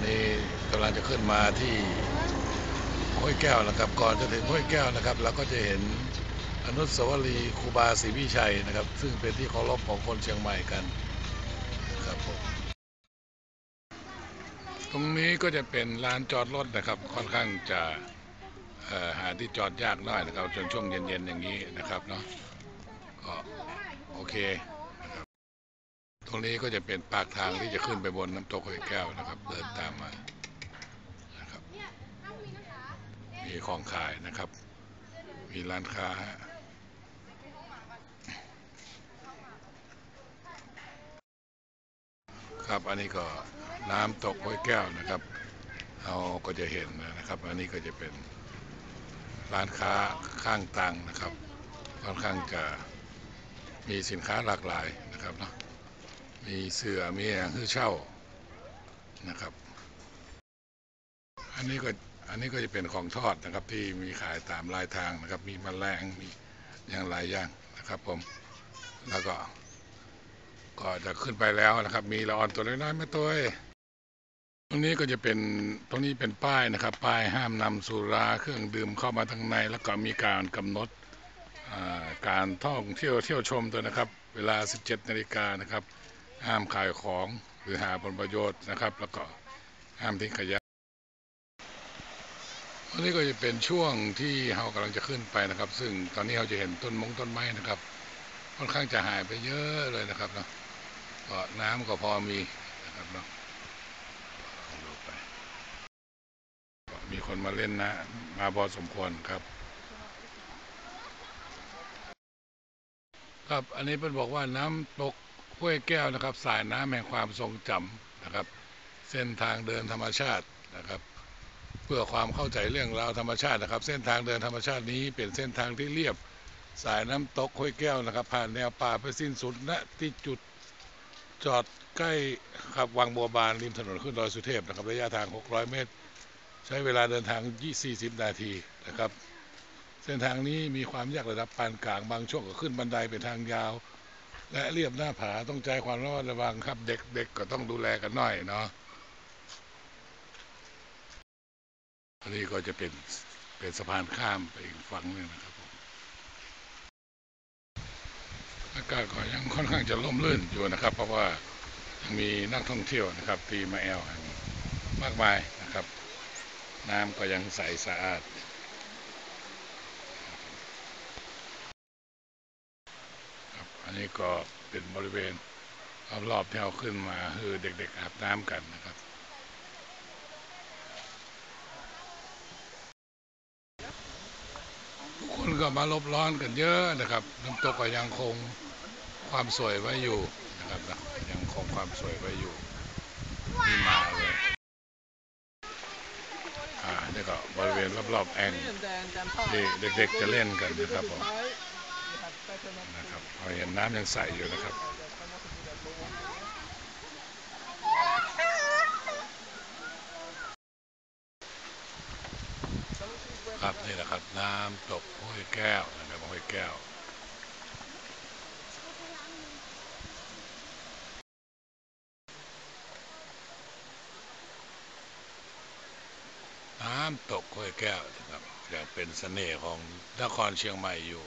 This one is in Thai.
นนี้กำลังจะขึ้นมาที่ห้วยแก้วนะครับ ก่อนจะถึงห้วยแก้วนะครับเราก็จะเห็นอนุสาวรีย์ครูบาศรีวิชัยนะครับ ซึ่งเป็นที่เคารพของคนเชียงใหม่กันครับผมตรงนี้ก็จะเป็นลานจอดรถนะครับ ค่อนข้างจะหาที่จอดยากหน่อยนะครับจนช่วงเย็นๆอย่างนี้นะครับเนาะก็โอเค ตรงนี้ก็จะเป็นปากทางที่จะขึ้นไปบนน้ำตกห้วยแก้วนะครับ เดินตามมานะครับมีของขายนะครับ มีร้านค้าครับอันนี้ก็น้ำตกห้วยแก้วนะครับเราก็จะเห็นนะครับ อันนี้ก็จะเป็นร้านค้าข้างตังนะครับ ค่อนข้างจะมีสินค้าหลากหลายนะครับเนาะ มีเสือมีอย่างที่เช่านะครับ อันนี้ก็อันนี้ก็จะเป็นของทอดนะครับ ที่มีขายตามรายทางนะครับ มีมแมลงมีอย่างหลายอย่างนะครับผมแล้วก็ก็จะขึ้นไปแล้วนะครับ มีละออนตัวน้อยๆไม่ตัวตรงนี้ก็จะเป็นตรงนี้เป็นป้ายนะครับ ป้ายห้ามนำสุราเครื่องดื่มเข้ามาทางใน แล้วก็มีการกำหนดการท่องเที่ยวเที่ยวชมตัวนะครับ เวลา 17นาฬิกานะครับ ห้ามขายของหรือหาผลประโยชน์นะครับ แล้วก็ห้ามทิ้งขยะอันนี้ก็จะเป็นช่วงที่เรากำลังจะขึ้นไปนะครับ ซึ่งตอนนี้เราจะเห็นต้นมงต้นไม้นะครับ ค่อนข้างจะหายไปเยอะเลยนะครับเนาะก็น้ำก็พอมีนะครับเนาะลองดูไปมีคนมาเล่นนะ มาพอสมควรครับ ครับอันนี้เป็นบอกว่าน้ำตก ห้วยแก้วนะครับ สายน้ำแห่งความทรงจำนะครับ เส้นทางเดินธรรมชาตินะครับเพื่อความเข้าใจเรื่องราวธรรมชาตินะครับ เส้นทางเดินธรรมชาตินี้เป็นเส้นทางที่เรียบ สายน้ำตกห้วยแก้วนะครับ ผ่านแนวป่าไปสิ้นสุดณที่จุดจอดใกล้ครับวังบัวบานริมถนนขึ้นดอยสุเทพนะครับระยะทาง 600 เมตร ใช้เวลาเดินทาง 40 นาทีนะครับ เส้นทางนี้มีความยากระดับปานกลางบางช่วงก็ขึ้นบันไดเป็นทางยาว และเรียบหน้าผาต้องใจความระมัดระวังครับ เด็กๆก็ต้องดูแลกันหน่อยเนาะอันนี้ก็จะเป็นเป็นสะพานข้ามไปอีกฝั่งหนึงนะครับผมอากาศก็ยังค่อนข้างจะร่มรื่นอยู่นะครับ เพราะว่ายังมีนักท่องเที่ยวนะครับ ที่มาแอลมากมายนะครับ น้ำก็ยังใสสะอาด ครับอั นนี้ก็เป็นบริเวณรอบๆที่เราขึ้นมาคือเด็ก ๆ อาบน้ำกันนะครับทุกคนก็มาลบร้อนกันเยอะนะครับน้ำตกก็ยังคงความสวยไว้อยู่นะครับนะยังคงความสวยไว้อยู่นี่มาเลยอ่านี่ก็บริเวณรอบๆแอ่งที่เด็กๆจะเล่นกันนะครับผม นะครับเราเห็นน้ำยังใสอยู่นะครับครับนี่แหละครับน้ำตกห้วยแก้วนะครับห้วยแก้วน้ำตกห้วยแก้วนะครับยังเป็นเสน่ห์ของนครเชียงใหม่อยู่